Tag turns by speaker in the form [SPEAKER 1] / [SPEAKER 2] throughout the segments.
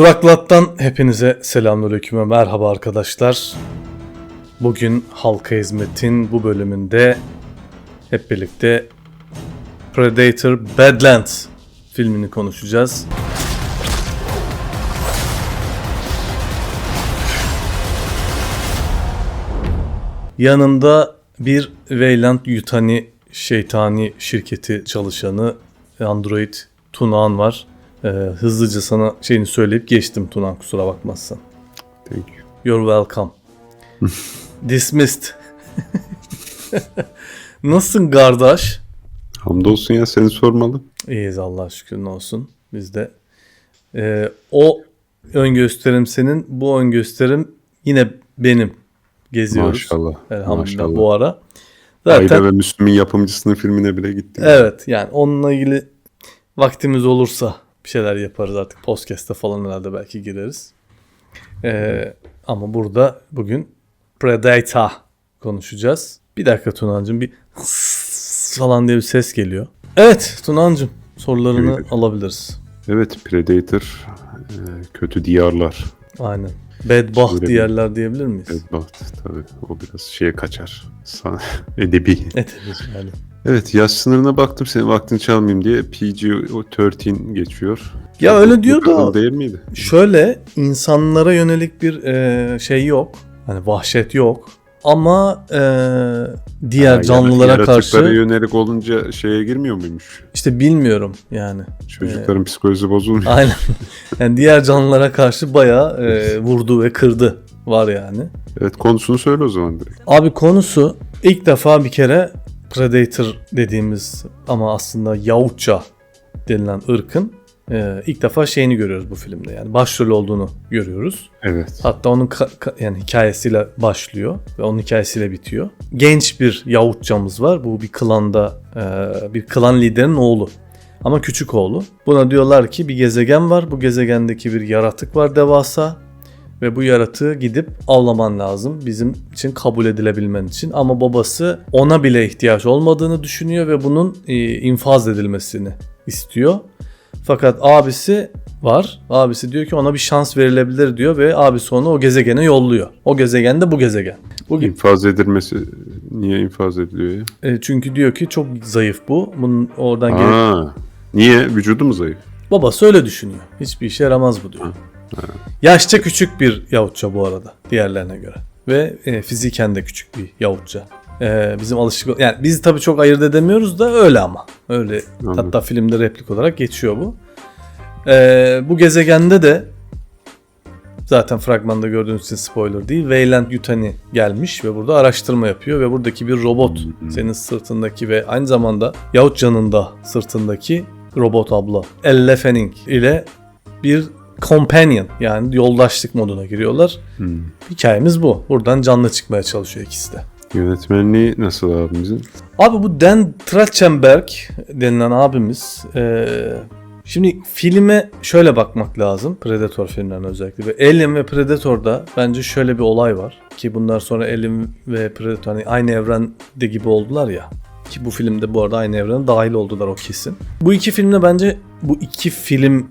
[SPEAKER 1] Duraklat'tan hepinize selamünaleyküm ve merhaba arkadaşlar. Bugün Halka Hizmet'in bu bölümünde hep birlikte Predator Badlands filmini konuşacağız. Yanında bir Weyland Yutani şeytani şirketi çalışanı Android Tunağan var. Ee, hızlıca sana şeyini söyleyip geçtim Tunan kusura bakmazsan.
[SPEAKER 2] Thank you.
[SPEAKER 1] You're welcome. Dismissed. Nasılsın kardeş?
[SPEAKER 2] Hamdolsun ya seni sormalı.
[SPEAKER 1] İyiyiz Allah şükür ne olsun. Biz de. Ee, o ön gösterim senin, bu ön gösterim yine benim. Geziyoruz.
[SPEAKER 2] Maşallah.
[SPEAKER 1] Elhamdülillah
[SPEAKER 2] Maşallah.
[SPEAKER 1] bu ara.
[SPEAKER 2] Zaten...
[SPEAKER 1] Zaten
[SPEAKER 2] ve Müslüm'ün yapımcısının filmine bile gittim.
[SPEAKER 1] evet yani onunla ilgili vaktimiz olursa bir şeyler yaparız artık. Podcast'ta falan herhalde belki gireriz. Ee, ama burada bugün Predator konuşacağız. Bir dakika Tunancığım bir falan diye bir ses geliyor. Evet Tunancığım sorularını
[SPEAKER 2] Evet.
[SPEAKER 1] alabiliriz.
[SPEAKER 2] Evet Predator e, kötü diyarlar.
[SPEAKER 1] Aynen. Bedbaht diğerler diyebilir miyiz?
[SPEAKER 2] Bedbaht tabii o biraz şeye kaçar. Edebi.
[SPEAKER 1] Evet. Yani.
[SPEAKER 2] Evet yaş sınırına baktım senin vaktini çalmayayım diye PG-13 geçiyor.
[SPEAKER 1] Ya öyle diyor da
[SPEAKER 2] değil miydi?
[SPEAKER 1] şöyle insanlara yönelik bir e, şey yok. Hani vahşet yok. Ama e, diğer
[SPEAKER 2] Ha,
[SPEAKER 1] canlılara
[SPEAKER 2] yaratıklara
[SPEAKER 1] karşı
[SPEAKER 2] yönelik olunca şeye girmiyor muymuş?
[SPEAKER 1] işte bilmiyorum yani.
[SPEAKER 2] Çocukların psikolojisi bozulmuyor.
[SPEAKER 1] Aynen. Yani diğer canlılara karşı bayağı e, vurdu ve kırdı var yani.
[SPEAKER 2] Evet konusunu söyle o zaman direkt.
[SPEAKER 1] Abi konusu ilk defa bir kere Predator dediğimiz ama aslında Yahutça denilen ırkın e, ilk defa şeyini görüyoruz bu filmde. Yani başrol olduğunu görüyoruz.
[SPEAKER 2] Evet.
[SPEAKER 1] Hatta onun ka- ka- yani hikayesiyle başlıyor ve onun hikayesiyle bitiyor. Genç bir Yahutçamız var. Bu bir klanda e, bir klan liderinin oğlu. Ama küçük oğlu. Buna diyorlar ki bir gezegen var. Bu gezegendeki bir yaratık var devasa. Ve bu yaratığı gidip avlaman lazım bizim için kabul edilebilmen için. Ama babası ona bile ihtiyaç olmadığını düşünüyor ve bunun e, infaz edilmesini istiyor. Fakat abisi var. Abisi diyor ki ona bir şans verilebilir diyor ve abisi onu o gezegene yolluyor. O gezegen de bu gezegen. Bu
[SPEAKER 2] İnfaz edilmesi niye infaz ediliyor ya?
[SPEAKER 1] e, çünkü diyor ki çok zayıf bu. Bunun oradan
[SPEAKER 2] Aa, niye? Vücudu mu zayıf?
[SPEAKER 1] Babası öyle düşünüyor. Hiçbir işe yaramaz bu diyor. Yaşça küçük bir Yahutça bu arada diğerlerine göre. Ve e, fiziken de küçük bir Yahutça. E, bizim alışık yani biz tabii çok ayırt edemiyoruz da öyle ama. Öyle
[SPEAKER 2] Anladım.
[SPEAKER 1] hatta filmde replik olarak geçiyor bu. E, bu gezegende de zaten fragmanda gördüğünüz için spoiler değil. Weyland Yutani gelmiş ve burada araştırma yapıyor ve buradaki bir robot senin sırtındaki ve aynı zamanda Yahutça'nın da sırtındaki robot abla Elle Fanning ile bir companion yani yoldaşlık moduna giriyorlar.
[SPEAKER 2] Hmm.
[SPEAKER 1] Hikayemiz bu. Buradan canlı çıkmaya çalışıyor ikisi de.
[SPEAKER 2] Yönetmenliği nasıl abimizin?
[SPEAKER 1] Abi bu Dan Trachtenberg denilen abimiz eee, şimdi filme şöyle bakmak lazım. Predator filmlerine özellikle. Ve Alien ve Predator'da bence şöyle bir olay var. Ki bunlar sonra Alien ve Predator hani aynı evrende gibi oldular ya. Ki bu filmde bu arada aynı evrene dahil oldular o kesin. Bu iki filmde bence bu iki film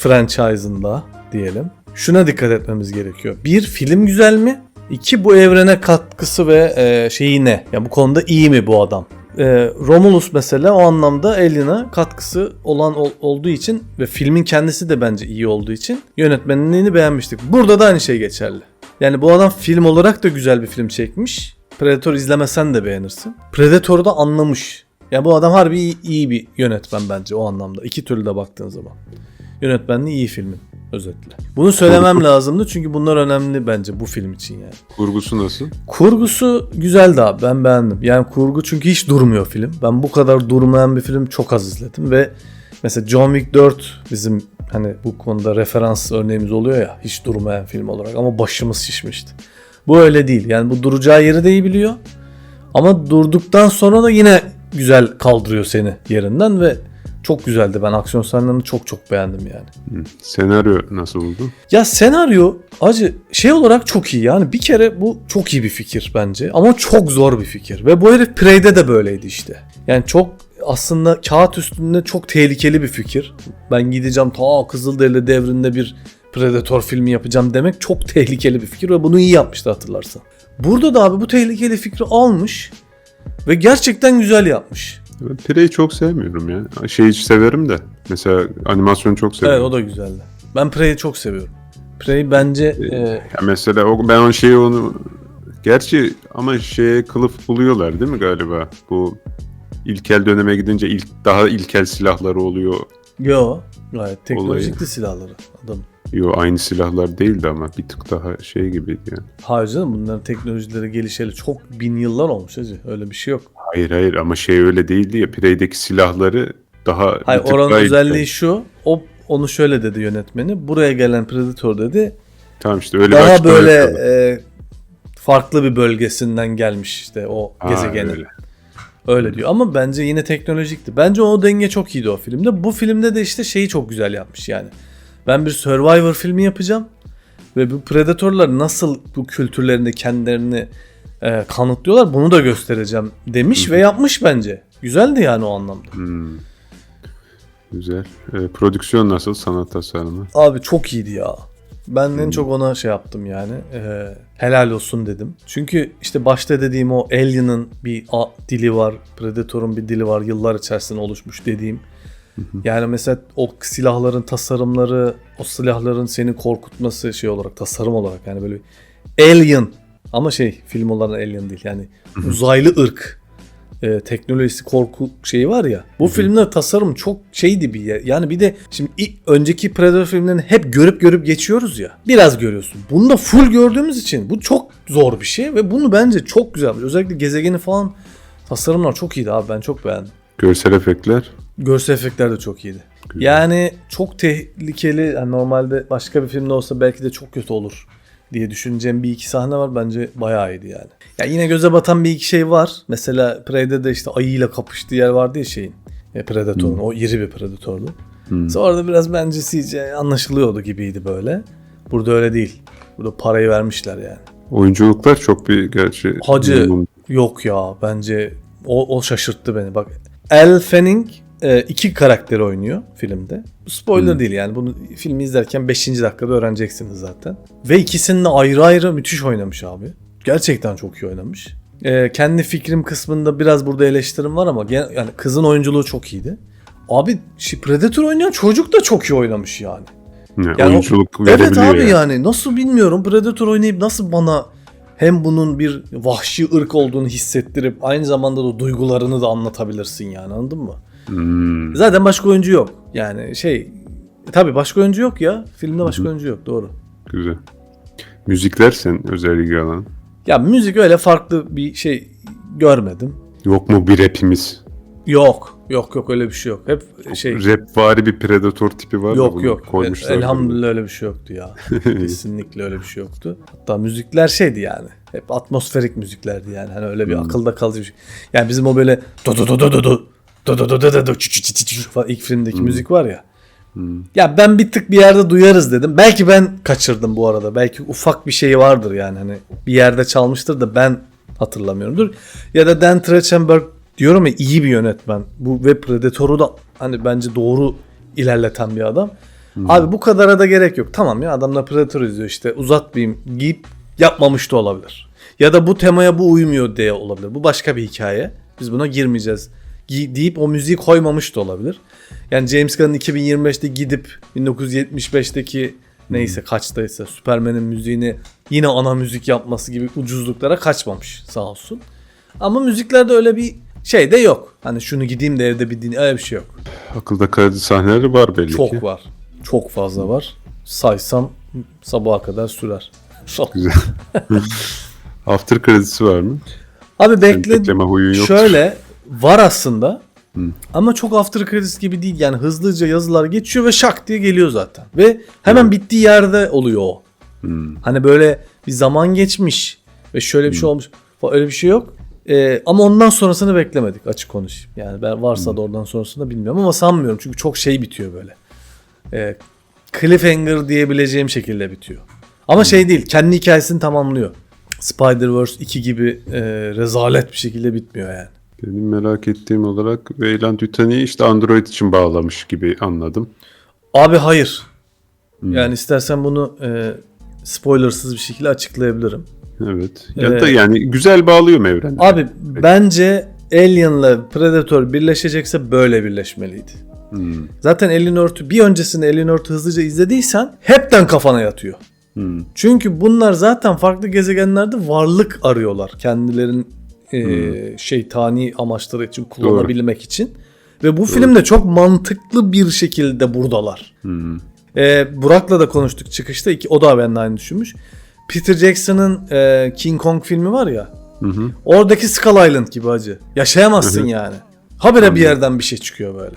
[SPEAKER 1] franchise'ında diyelim. Şuna dikkat etmemiz gerekiyor. Bir film güzel mi? İki bu evrene katkısı ve e, şeyi ne? Ya bu konuda iyi mi bu adam? E, Romulus mesela o anlamda Alien'a katkısı olan ol- olduğu için ve filmin kendisi de bence iyi olduğu için yönetmenliğini beğenmiştik. Burada da aynı şey geçerli. Yani bu adam film olarak da güzel bir film çekmiş. Predator izlemesen de beğenirsin. Predator'u da anlamış. Ya bu adam harbi iyi, iyi bir yönetmen bence o anlamda. İki türlü de baktığın zaman. Yönetmenliği iyi filmin özetle. Bunu söylemem lazımdı çünkü bunlar önemli bence bu film için yani.
[SPEAKER 2] Kurgusu nasıl?
[SPEAKER 1] Kurgusu güzeldi abi ben beğendim. Yani kurgu çünkü hiç durmuyor film. Ben bu kadar durmayan bir film çok az izledim ve mesela John Wick 4 bizim hani bu konuda referans örneğimiz oluyor ya hiç durmayan film olarak ama başımız şişmişti. Bu öyle değil. Yani bu duracağı yeri de iyi biliyor. Ama durduktan sonra da yine güzel kaldırıyor seni yerinden ve çok güzeldi. Ben aksiyon sahnelerini çok çok beğendim yani.
[SPEAKER 2] Senaryo nasıl buldun?
[SPEAKER 1] Ya senaryo acı şey olarak çok iyi yani bir kere bu çok iyi bir fikir bence ama çok zor bir fikir ve bu herif Prey'de de böyleydi işte. Yani çok aslında kağıt üstünde çok tehlikeli bir fikir. Ben gideceğim ta Kızılderili devrinde bir Predator filmi yapacağım demek çok tehlikeli bir fikir ve bunu iyi yapmıştı hatırlarsan. Burada da abi bu tehlikeli fikri almış ve gerçekten güzel yapmış.
[SPEAKER 2] Ben Prey'i çok sevmiyorum ya. Şeyi hiç severim de. Mesela animasyonu çok
[SPEAKER 1] Evet
[SPEAKER 2] severim.
[SPEAKER 1] o da güzeldi. Ben Prey'i çok seviyorum. Prey bence e,
[SPEAKER 2] Ya mesela o, ben o şeyi onu... Gerçi ama şeye kılıf buluyorlar değil mi galiba? Bu ilkel döneme gidince ilk daha ilkel silahları oluyor.
[SPEAKER 1] yo gayet teknolojikli silahları adam.
[SPEAKER 2] Yo aynı silahlar değildi ama bir tık daha şey gibiydi yani.
[SPEAKER 1] Hayır canım bunların teknolojileri gelişeli çok bin yıllar olmuş hacı. Öyle bir şey yok.
[SPEAKER 2] Hayır hayır ama şey öyle değildi ya. Prey'deki silahları daha bir
[SPEAKER 1] Hayır
[SPEAKER 2] tık
[SPEAKER 1] oranın
[SPEAKER 2] daha
[SPEAKER 1] özelliği şu. O onu şöyle dedi yönetmeni. Buraya gelen Predator dedi.
[SPEAKER 2] Tamam işte öyle bir
[SPEAKER 1] daha
[SPEAKER 2] açıklama
[SPEAKER 1] böyle
[SPEAKER 2] yapıyorlar.
[SPEAKER 1] e, farklı bir bölgesinden gelmiş işte o
[SPEAKER 2] Ha,
[SPEAKER 1] gezegenin.
[SPEAKER 2] öyle.
[SPEAKER 1] Öyle diyor ama bence yine teknolojikti. Bence o denge çok iyiydi o filmde. Bu filmde de işte şeyi çok güzel yapmış yani. Ben bir Survivor filmi yapacağım ve bu Predator'lar nasıl bu kültürlerinde kendilerini e, kanıtlıyorlar bunu da göstereceğim demiş ve yapmış bence. Güzeldi yani o anlamda.
[SPEAKER 2] Hmm. Güzel. Ee, prodüksiyon nasıl? Sanat tasarımı.
[SPEAKER 1] Abi çok iyiydi ya. Ben en çok ona şey yaptım yani. e, helal olsun dedim. Çünkü işte başta dediğim o Alien'ın bir a- dili var. Predator'un bir dili var. Yıllar içerisinde oluşmuş dediğim. Yani mesela o silahların tasarımları, o silahların seni korkutması şey olarak, tasarım olarak yani böyle Alien ama şey film olan Alien değil yani uzaylı ırk e, teknolojisi korku şeyi var ya. Bu filmler tasarım çok şeydi bir yer. Yani bir de şimdi ilk, önceki Predator filmlerini hep görüp görüp geçiyoruz ya. Biraz görüyorsun. Bunu da full gördüğümüz için bu çok zor bir şey ve bunu bence çok güzel. Özellikle gezegeni falan tasarımlar çok iyiydi abi ben çok beğendim.
[SPEAKER 2] Görsel efektler.
[SPEAKER 1] Görsel efektler de çok iyiydi.
[SPEAKER 2] Güzel.
[SPEAKER 1] Yani çok tehlikeli. yani normalde başka bir filmde olsa belki de çok kötü olur diye düşüneceğim bir iki sahne var. Bence bayağı iyiydi yani. Ya yine göze batan bir iki şey var. Mesela Prey'de de işte ayıyla kapıştığı yer vardı ya şeyin. E, Predator'un. O iri bir Predator'du.
[SPEAKER 2] Hmm.
[SPEAKER 1] Sonra da biraz bence CGI anlaşılıyordu gibiydi böyle. Burada öyle değil. Burada parayı vermişler yani.
[SPEAKER 2] Oyunculuklar çok bir gerçi.
[SPEAKER 1] Hacı yok ya bence o, o şaşırttı beni. Bak Elle Fanning e, iki karakteri oynuyor filmde. Bu spoiler
[SPEAKER 2] Hmm.
[SPEAKER 1] değil yani bunu filmi izlerken 5. dakikada öğreneceksiniz zaten. Ve ikisinin de ayrı ayrı müthiş oynamış abi. Gerçekten çok iyi oynamış. E, kendi fikrim kısmında biraz burada eleştirim var ama gen- yani kızın oyunculuğu çok iyiydi. Abi Predator oynayan çocuk da çok iyi oynamış yani.
[SPEAKER 2] Yani
[SPEAKER 1] Yani o-
[SPEAKER 2] oyunculuk
[SPEAKER 1] Evet
[SPEAKER 2] verebiliyor
[SPEAKER 1] abi
[SPEAKER 2] yani.
[SPEAKER 1] yani nasıl bilmiyorum Predator oynayıp nasıl bana hem bunun bir vahşi ırk olduğunu hissettirip aynı zamanda da duygularını da anlatabilirsin yani anladın mı?
[SPEAKER 2] Hmm.
[SPEAKER 1] Zaten başka oyuncu yok. Yani şey tabii başka oyuncu yok ya. Filmde başka
[SPEAKER 2] Hı hı.
[SPEAKER 1] oyuncu yok doğru.
[SPEAKER 2] Güzel. Müzikler sen özellikle alan.
[SPEAKER 1] Ya müzik öyle farklı bir şey görmedim.
[SPEAKER 2] Yok mu bir rapimiz?
[SPEAKER 1] Yok. Yok yok öyle bir şey yok. Hep şey
[SPEAKER 2] Rap vari bir predator tipi var
[SPEAKER 1] yok
[SPEAKER 2] bunu
[SPEAKER 1] yok.
[SPEAKER 2] Koymuşlar.
[SPEAKER 1] Elhamdülillah öyle bir şey yoktu ya. Kesinlikle öyle bir şey yoktu. Hatta müzikler şeydi yani. Hep atmosferik müziklerdi yani. Hani öyle bir
[SPEAKER 2] Hmm.
[SPEAKER 1] akılda kalıcı bir şey. Yani bizim o böyle do do do do do do do do do do do do çü çü çü çü çü falan ilk filmdeki müzik var ya.
[SPEAKER 2] Hmm.
[SPEAKER 1] Ya ben bir tık bir yerde duyarız dedim. Belki ben kaçırdım bu arada. Belki ufak bir şey vardır yani hani bir yerde çalmıştır da ben hatırlamıyorumdur. Ya da Dan Trachtenberg diyorum ya iyi bir yönetmen. Bu ve Predator'u da hani bence doğru ilerleten bir adam. Abi bu kadara da gerek yok. Tamam ya adamla Predator izliyor işte uzatmayayım giyip yapmamış da olabilir. Ya da bu temaya bu uymuyor diye olabilir. Bu başka bir hikaye. Biz buna girmeyeceğiz. Deyip o müziği koymamış da olabilir. Yani James Gunn'ın 2025'te gidip 1975'teki neyse kaçtaysa Superman'in müziğini yine ana müzik yapması gibi ucuzluklara kaçmamış sağ olsun. Ama müziklerde öyle bir şey de yok. Hani şunu gideyim de evde bir din öyle bir şey yok.
[SPEAKER 2] Akılda kalıcı sahneleri var belli ki.
[SPEAKER 1] Çok var. Çok fazla var. Saysam sabaha kadar sürer.
[SPEAKER 2] Güzel. After kredisi var mı?
[SPEAKER 1] Abi bekle şöyle var aslında.
[SPEAKER 2] Hı.
[SPEAKER 1] Ama çok after credits gibi değil yani hızlıca yazılar geçiyor ve şak diye geliyor zaten. Ve hemen bittiği yerde oluyor o.
[SPEAKER 2] Hmm.
[SPEAKER 1] Hani böyle bir zaman geçmiş ve şöyle bir şey olmuş falan öyle bir şey yok. Ee, ama ondan sonrasını beklemedik açık konuşayım. Yani ben varsa da oradan sonrasını bilmiyorum ama sanmıyorum çünkü çok şey bitiyor böyle. Ee, cliffhanger diyebileceğim şekilde bitiyor. Ama şey değil kendi hikayesini tamamlıyor. Spider-Verse 2 gibi e, rezalet bir şekilde bitmiyor yani.
[SPEAKER 2] Benim merak ettiğim olarak Weyland Yutani'yi işte Android için bağlamış gibi anladım.
[SPEAKER 1] Abi hayır.
[SPEAKER 2] Hmm.
[SPEAKER 1] Yani istersen bunu e, spoilersız bir şekilde açıklayabilirim.
[SPEAKER 2] Evet. Ya
[SPEAKER 1] Ee,
[SPEAKER 2] da yani güzel bağlıyor evreni.
[SPEAKER 1] Abi bence Alien'la Predator birleşecekse böyle birleşmeliydi.
[SPEAKER 2] Hmm.
[SPEAKER 1] Zaten Alien Earth'ü bir öncesinde Alien Earth'ü hızlıca izlediysen hepten kafana yatıyor.
[SPEAKER 2] Hmm.
[SPEAKER 1] Çünkü bunlar zaten farklı gezegenlerde varlık arıyorlar. Kendilerinin e,
[SPEAKER 2] Hmm.
[SPEAKER 1] şeytani amaçları için kullanabilmek için. Ve bu filmde çok mantıklı bir şekilde buradalar.
[SPEAKER 2] Hmm.
[SPEAKER 1] E, Burak'la da konuştuk çıkışta. İki, o da benimle aynı düşünmüş. Peter Jackson'ın e, King Kong filmi var ya.
[SPEAKER 2] Hı hı.
[SPEAKER 1] Oradaki Skull Island gibi acı. Yaşayamazsın
[SPEAKER 2] Hı hı.
[SPEAKER 1] yani. Habire bir yerden bir şey çıkıyor böyle.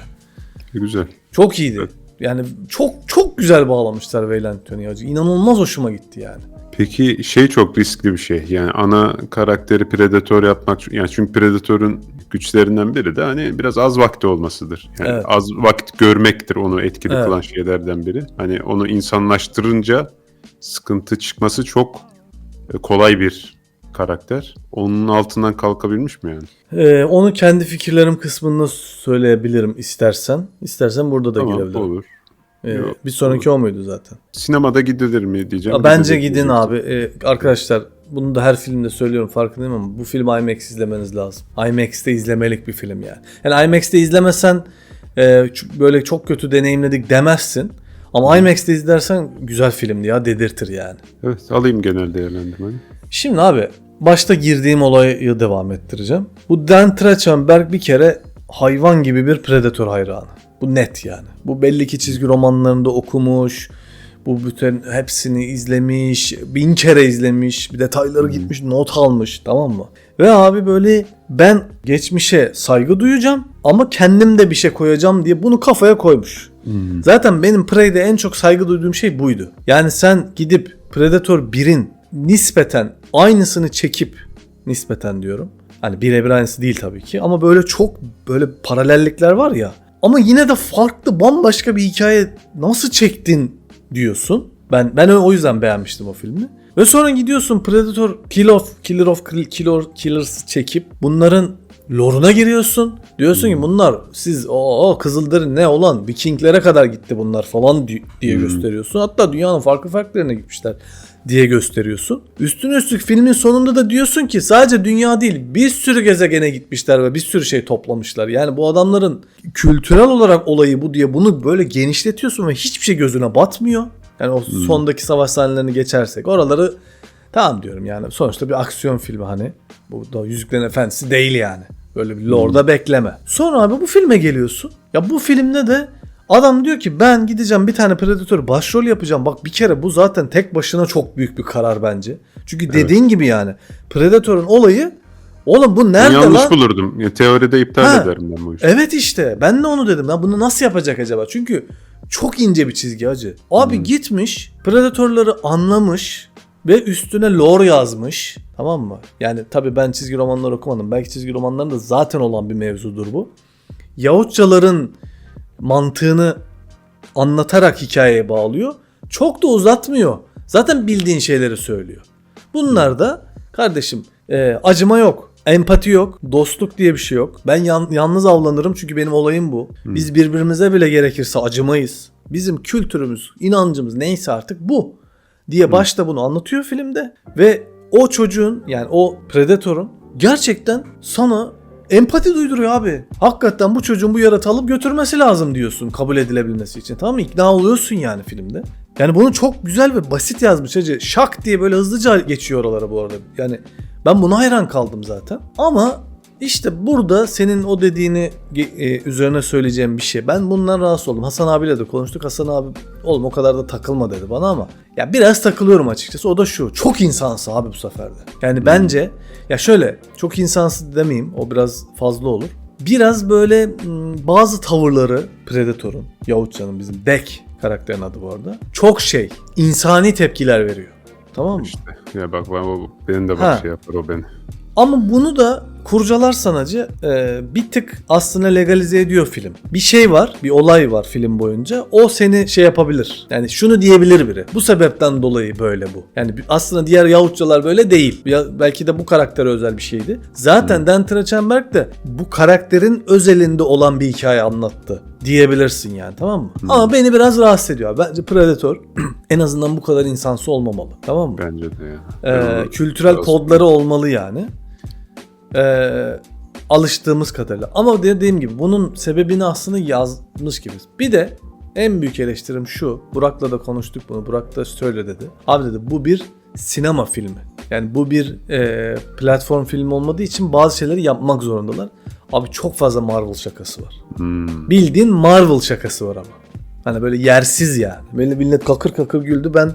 [SPEAKER 2] E, Güzel.
[SPEAKER 1] Çok iyiydi. Yani çok çok güzel bağlamışlar Wayland Tony'yi acı. İnanılmaz hoşuma gitti yani.
[SPEAKER 2] Peki şey çok riskli bir şey. Yani ana karakteri Predator yapmak yani çünkü Predator'un güçlerinden biri de hani biraz az vakti olmasıdır. Yani
[SPEAKER 1] Evet.
[SPEAKER 2] az vakit görmektir onu etkili
[SPEAKER 1] Evet.
[SPEAKER 2] kılan şeylerden biri. Hani onu insanlaştırınca sıkıntı çıkması çok e, kolay bir karakter. Onun altından kalkabilmiş mi yani?
[SPEAKER 1] Ee, onu kendi fikirlerim kısmında söyleyebilirim istersen. İstersen burada da
[SPEAKER 2] Tamam
[SPEAKER 1] girebilirim.
[SPEAKER 2] olur.
[SPEAKER 1] Ee,
[SPEAKER 2] Yok,
[SPEAKER 1] bir sonraki o muydu zaten?
[SPEAKER 2] Sinemada gidilir mi diyeceğim.
[SPEAKER 1] Ya bence
[SPEAKER 2] Gidilir
[SPEAKER 1] gidin
[SPEAKER 2] diyecektim.
[SPEAKER 1] abi. Ee, arkadaşlar bunu da her filmde söylüyorum farkındayım ama bu film IMAX izlemeniz lazım. IMAX'te izlemelik bir film yani. Yani IMAX'te izlemesen e, böyle çok kötü deneyimledik demezsin. Ama IMAX'te izlersen güzel filmdi ya dedirtir yani.
[SPEAKER 2] Evet alayım genel değerlendirmeni.
[SPEAKER 1] Şimdi abi başta girdiğim olayı devam ettireceğim. Bu Dan Trachtenberg bir kere hayvan gibi bir Predator hayranı. Bu net yani. Bu belli ki çizgi romanlarında okumuş. Bu bütün hepsini izlemiş. Bin kere izlemiş. Bir detayları gitmiş not almış tamam mı? Ve abi böyle ben geçmişe saygı duyacağım ama kendim de bir şey koyacağım diye bunu kafaya koymuş. Zaten benim Prey'de en çok saygı duyduğum şey buydu. Yani sen gidip Predator 1'in nispeten aynısını çekip nispeten diyorum. Hani birebir aynısı değil tabii ki ama böyle çok böyle paralellikler var ya. Ama yine de farklı bambaşka bir hikaye nasıl çektin diyorsun. Ben ben o yüzden beğenmiştim o filmi. Ve sonra gidiyorsun Predator Kill of Killer of Kill- Killer Killers çekip bunların lore'una giriyorsun. Diyorsun ki bunlar siz o, Kızılderili ne olan Vikinglere kadar gitti bunlar falan di- diye gösteriyorsun. Hatta dünyanın farklı farklı yerine gitmişler diye gösteriyorsun. Üstüne üstlük filmin sonunda da diyorsun ki sadece dünya değil bir sürü gezegene gitmişler ve bir sürü şey toplamışlar. Yani bu adamların kültürel olarak olayı bu diye bunu böyle genişletiyorsun ve hiçbir şey gözüne batmıyor. Yani o sondaki savaş sahnelerini geçersek oraları tamam diyorum yani sonuçta bir aksiyon filmi hani. Bu da Yüzüklerin Efendisi değil yani. Böyle bir lore'da bekleme. Sonra abi bu filme geliyorsun. Ya bu filmde de adam diyor ki ben gideceğim bir tane Predator başrol yapacağım. Bak bir kere bu zaten tek başına çok büyük bir karar bence. Çünkü dediğin gibi yani Predator'un olayı oğlum bu nerede
[SPEAKER 2] yanlış
[SPEAKER 1] lan?
[SPEAKER 2] bulurdum. Ya, teoride iptal
[SPEAKER 1] Ha.
[SPEAKER 2] ederim ben bu işi.
[SPEAKER 1] Evet işte ben de onu dedim. Ben bunu nasıl yapacak acaba? Çünkü çok ince bir çizgi acı. Abi gitmiş Predator'ları anlamış ve üstüne lore yazmış. Tamam mı? Yani tabii ben çizgi romanlar okumadım. Belki çizgi romanlarında zaten olan bir mevzudur bu. Yahutçaların mantığını anlatarak hikayeye bağlıyor. Çok da uzatmıyor. Zaten bildiğin şeyleri söylüyor. Bunlar da kardeşim e, acıma yok. Empati yok. Dostluk diye bir şey yok. Ben yan- yalnız avlanırım çünkü benim olayım bu. Biz birbirimize bile gerekirse acımayız. Bizim kültürümüz, inancımız neyse artık bu. Diye başta bunu anlatıyor filmde. Ve o çocuğun yani o Predator'un gerçekten sana empati duyduruyor abi. Hakikaten bu çocuğun bu yaratığı alıp götürmesi lazım diyorsun kabul edilebilmesi için. Tamam mı? İkna oluyorsun yani filmde. Yani bunu çok güzel ve basit yazmış hacı. Şak diye böyle hızlıca geçiyor oralara bu arada. Yani ben buna hayran kaldım zaten. Ama işte burada senin o dediğini e, üzerine söyleyeceğim bir şey. Ben bundan rahatsız oldum. Hasan abiyle de konuştuk. Hasan abi oğlum o kadar da takılma dedi bana ama ya biraz takılıyorum açıkçası. O da şu. Çok insansı abi bu sefer de. Yani bence ya şöyle çok insansı demeyeyim. O biraz fazla olur. Biraz böyle m, bazı tavırları Predator'un, Yahutcan'ın bizim Dek karakterin adı bu arada. Çok şey, insani tepkiler veriyor. Tamam mı?
[SPEAKER 2] İşte ya bak ben, o, benim de bak
[SPEAKER 1] Ha.
[SPEAKER 2] şey yapar o beni.
[SPEAKER 1] Ama bunu da kurcalarsan acı e, bir tık aslında legalize ediyor film. Bir şey var, bir olay var film boyunca. O seni şey yapabilir. Yani şunu diyebilir biri. Bu sebepten dolayı böyle bu. Yani aslında diğer Yahutçalar böyle değil. Ya, belki de bu karaktere özel bir şeydi. Zaten Dan Trachtenberg de bu karakterin özelinde olan bir hikaye anlattı diyebilirsin yani tamam mı? Ama beni biraz rahatsız ediyor. Bence Predator en azından bu kadar insansı olmamalı. Tamam mı?
[SPEAKER 2] Bence de ya.
[SPEAKER 1] Ee, kültürel kodları olmalı yani. Ee, alıştığımız kadarıyla. Ama dediğim gibi bunun sebebini aslında yazmış gibi. Bir de en büyük eleştirim şu. Burak'la da konuştuk bunu. Burak da söyle dedi. Abi dedi bu bir sinema filmi. Yani bu bir e, platform filmi olmadığı için bazı şeyleri yapmak zorundalar. Abi çok fazla Marvel şakası var.
[SPEAKER 2] Hmm.
[SPEAKER 1] Bildiğin Marvel şakası var ama. Hani böyle yersiz yani. Böyle millet kakır kakır güldü. Ben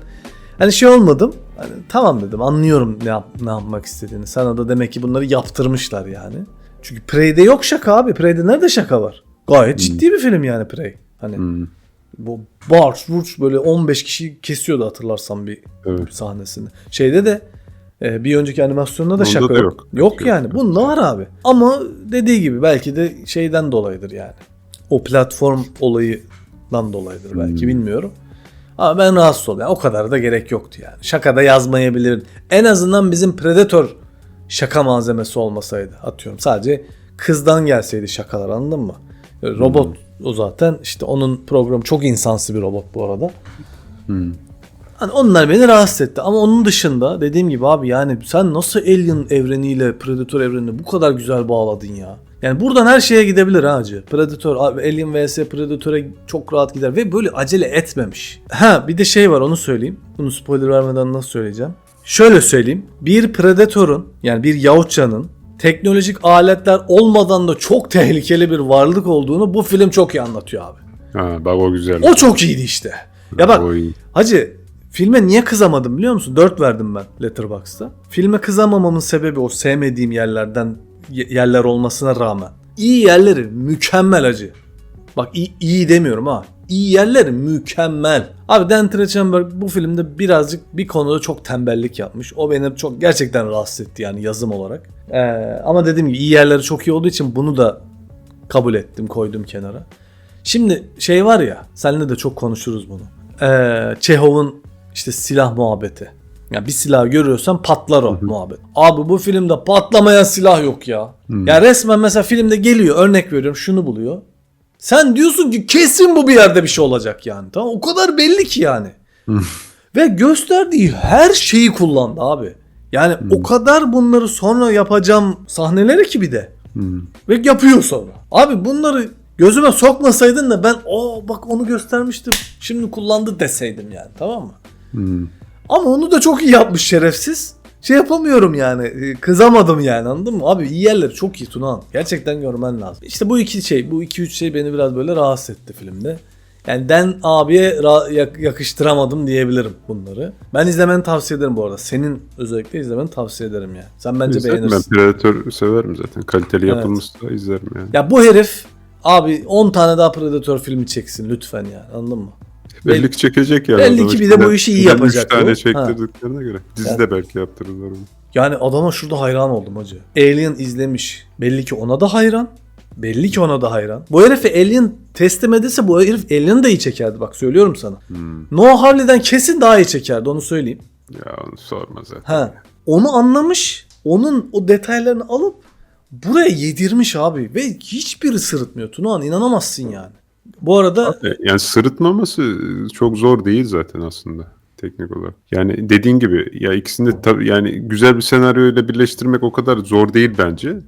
[SPEAKER 1] hani şey olmadım. Hani tamam dedim anlıyorum ne, yap, ne yapmak istediğini. Sana da demek ki bunları yaptırmışlar yani. Çünkü Prey'de yok şaka abi. Prey'de nerede şaka var? Gayet ciddi bir film yani Prey. Hani
[SPEAKER 2] Hmm.
[SPEAKER 1] bu barç vurç böyle 15 kişi kesiyordu hatırlarsan bir
[SPEAKER 2] Evet.
[SPEAKER 1] sahnesinde. Şeyde de e, bir önceki animasyonda da
[SPEAKER 2] Bunda
[SPEAKER 1] şaka
[SPEAKER 2] da
[SPEAKER 1] yok.
[SPEAKER 2] yok.
[SPEAKER 1] Yok,
[SPEAKER 2] Yok.
[SPEAKER 1] yani. Bunda var abi. Ama dediği gibi belki de şeyden dolayıdır yani. O platform olayından dolayıdır belki
[SPEAKER 2] Hmm.
[SPEAKER 1] bilmiyorum. Ama ben rahatsız oldum. Yani o kadar da gerek yoktu yani. Şakada yazmayabilir. En azından bizim Predator şaka malzemesi olmasaydı atıyorum. Sadece kızdan gelseydi şakalar anladın mı? Robot o zaten işte onun programı çok insansı bir robot bu arada.
[SPEAKER 2] Hmm.
[SPEAKER 1] Hani onlar beni rahatsız etti ama onun dışında dediğim gibi abi yani sen nasıl Alien evreniyle Predator evrenini bu kadar güzel bağladın ya. Yani buradan her şeye gidebilir ha hacı. Predator, Alien vs Predator'a çok rahat gider ve böyle acele etmemiş. Ha bir de şey var onu söyleyeyim. Bunu spoiler vermeden nasıl söyleyeceğim? Şöyle söyleyeyim. Bir Predator'un yani bir Yautça'nın teknolojik aletler olmadan da çok tehlikeli bir varlık olduğunu bu film çok iyi anlatıyor abi.
[SPEAKER 2] Ha, bak o güzel.
[SPEAKER 1] O çok iyiydi işte. Ya bak
[SPEAKER 2] O iyi.
[SPEAKER 1] Hacı filme niye kızamadım biliyor musun? 4 verdim ben Letterboxd'da. Filme kızamamamın sebebi o sevmediğim yerlerden ye- yerler olmasına rağmen. İyi yerleri mükemmel hacı. Bak iyi, iyi demiyorum ha. İyi yerleri mükemmel. Abi Dan Trachtenberg bu filmde birazcık bir konuda çok tembellik yapmış. O beni çok gerçekten rahatsız etti yani yazım olarak. Ee, ama dediğim gibi iyi yerleri çok iyi olduğu için bunu da kabul ettim koydum kenara. Şimdi şey var ya seninle de çok konuşuruz bunu. Ee, Çehov'un işte silah muhabbeti. Ya bir silah görüyorsan patlar o muhabbet. Abi bu filmde patlamayan silah yok ya. Ya resmen mesela filmde geliyor örnek veriyorum şunu buluyor. Sen diyorsun ki kesin bu bir yerde bir şey olacak yani. Tamam o kadar belli ki yani. Ve gösterdiği her şeyi kullandı abi. Yani o kadar bunları sonra yapacağım sahneleri ki bir de.
[SPEAKER 2] Hmm.
[SPEAKER 1] Ve yapıyor sonra. Abi bunları gözüme sokmasaydın da ben o bak onu göstermiştim. Şimdi kullandı deseydim yani tamam mı?
[SPEAKER 2] Hmm.
[SPEAKER 1] Ama onu da çok iyi yapmış şerefsiz. Şey yapamıyorum yani. e, Kızamadım yani anladın mı? Abi iyi yerleri çok iyi Tunan. Gerçekten görmen lazım. İşte bu iki şey, bu iki üç şey beni biraz böyle rahatsız etti filmde. Yani Den abiye ra- yak- yakıştıramadım diyebilirim bunları. Ben izlemeni tavsiye ederim bu arada. Senin özellikle izlemeni tavsiye ederim yani. Sen bence
[SPEAKER 2] İzlerim ben
[SPEAKER 1] beğenirsin.
[SPEAKER 2] Predator severim zaten. Kaliteli
[SPEAKER 1] Evet.
[SPEAKER 2] yapılmışsa izlerim yani.
[SPEAKER 1] Ya bu herif abi 10 tane daha Predator filmi çeksin lütfen yani anladın mı?
[SPEAKER 2] Belli ki çekecek yani.
[SPEAKER 1] belli ki bir de bu işi iyi yapacak
[SPEAKER 2] Üç tane
[SPEAKER 1] bu.
[SPEAKER 2] çektirdiklerine göre. Dizide belki yaptırırlar onu.
[SPEAKER 1] Yani adama şurada hayran oldum hacı. Alien izlemiş. Belli ki ona da hayran. Belli ki ona da hayran. Bu herife Alien teslim edilse bu herif Alien'ı da iyi çekerdi bak söylüyorum sana.
[SPEAKER 2] Hmm.
[SPEAKER 1] Noah Hawley'den kesin daha iyi çekerdi onu söyleyeyim.
[SPEAKER 2] Ya onu sorma zaten.
[SPEAKER 1] Ha. Onu anlamış. Onun o detaylarını alıp buraya yedirmiş abi. Ve hiçbiri sırıtmıyor. Tunahan inanamazsın yani. Bu arada
[SPEAKER 2] E, Yani sırıtmaması çok zor değil zaten aslında teknik olarak. Yani dediğin gibi ya ikisini de tabii yani güzel bir senaryoyla birleştirmek o kadar zor değil bence.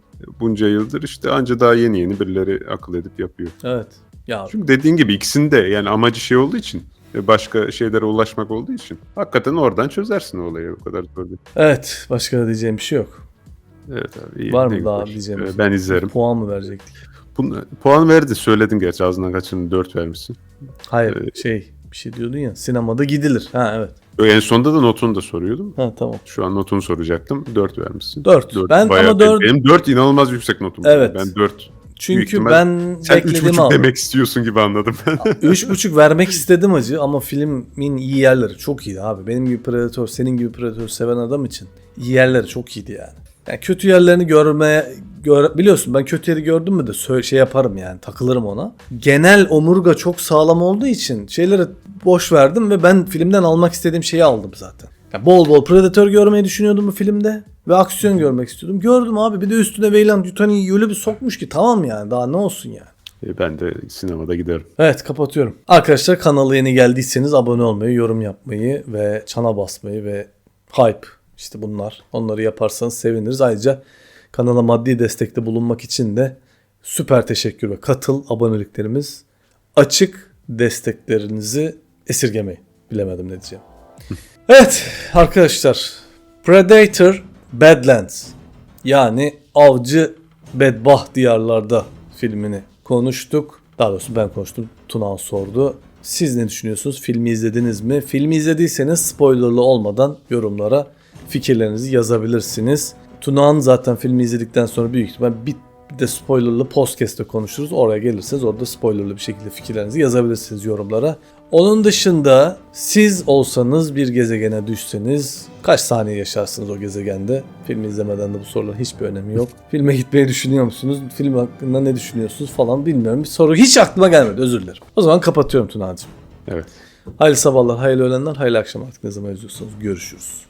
[SPEAKER 2] Bunca yıldır işte anca daha yeni yeni birileri akıl edip yapıyor.
[SPEAKER 1] evet. Ya
[SPEAKER 2] Çünkü dediğin gibi ikisinde yani amacı şey olduğu için başka şeylere ulaşmak olduğu için hakikaten oradan çözersin olayı o kadar zor değil.
[SPEAKER 1] evet başka da diyeceğim bir şey yok.
[SPEAKER 2] Evet abi. iyi,
[SPEAKER 1] Var mı daha diyeceğim?
[SPEAKER 2] E, Ben izlerim.
[SPEAKER 1] Puan mı verecektik?
[SPEAKER 2] Bunu, puan verdi söyledin gerçi ağzından kaçını 4 vermişsin.
[SPEAKER 1] Hayır şey bir şey diyordun ya sinemada gidilir. Ha evet.
[SPEAKER 2] En sonda da notunu da soruyordum.
[SPEAKER 1] Ha tamam.
[SPEAKER 2] Şu an notunu soracaktım. 4 vermişsin.
[SPEAKER 1] 4.
[SPEAKER 2] Dört
[SPEAKER 1] Ben
[SPEAKER 2] bayağı-
[SPEAKER 1] ama 4
[SPEAKER 2] Benim 4 inanılmaz yüksek notum.
[SPEAKER 1] Evet.
[SPEAKER 2] Ben 4. büyük
[SPEAKER 1] çünkü
[SPEAKER 2] ihtimal
[SPEAKER 1] ben
[SPEAKER 2] Sen
[SPEAKER 1] beklediğimi
[SPEAKER 2] 3,5
[SPEAKER 1] aldım.
[SPEAKER 2] demek istiyorsun gibi anladım ben.
[SPEAKER 1] 3.5 vermek istedim acı ama filmin iyi yerleri çok iyiydi abi. Benim gibi Predator, senin gibi Predator seven adam için iyi yerleri çok iyiydi yani. yani kötü yerlerini görmeye gör- biliyorsun ben kötü yeri gördüm mü de sö- şey yaparım yani takılırım ona. Genel omurga çok sağlam olduğu için şeyleri boş verdim ve ben filmden almak istediğim şeyi aldım zaten. Ya bol bol Predator görmeyi düşünüyordum bu filmde ve aksiyon görmek istiyordum. Gördüm abi bir de üstüne Weyland Yutani'yi öyle bir sokmuş ki tamam yani daha ne olsun yani.
[SPEAKER 2] E, ben de sinemada giderim.
[SPEAKER 1] Evet kapatıyorum. Arkadaşlar kanala yeni geldiyseniz abone olmayı, yorum yapmayı ve çana basmayı ve hype işte bunlar. Onları yaparsanız seviniriz. Ayrıca kanala maddi destekte bulunmak için de süper teşekkür ve katıl aboneliklerimiz açık desteklerinizi esirgemeyin. Bilemedim ne diyeceğim. evet arkadaşlar Predator Badlands yani Avcı Bedbaht Diyarlarda filmini konuştuk. Daha doğrusu ben konuştum. Tuna sordu. Siz ne düşünüyorsunuz? Filmi izlediniz mi? Filmi izlediyseniz spoilerlı olmadan yorumlara fikirlerinizi yazabilirsiniz. Tunağan zaten filmi izledikten sonra büyük ihtimal bir de spoilerlı podcast'te konuşuruz. Oraya gelirseniz orada spoilerlı bir şekilde fikirlerinizi yazabilirsiniz yorumlara. Onun dışında siz olsanız bir gezegene düşseniz kaç saniye yaşarsınız o gezegende? Filmi izlemeden de bu soruların hiçbir önemi yok. Filme gitmeyi düşünüyor musunuz? Film hakkında ne düşünüyorsunuz falan bilmiyorum. Bir soru hiç aklıma gelmedi özür dilerim. O zaman kapatıyorum Tuna'cığım.
[SPEAKER 2] Evet.
[SPEAKER 1] Hayırlı sabahlar, hayırlı öğlenler, hayırlı akşam artık ne zaman izliyorsanız görüşürüz.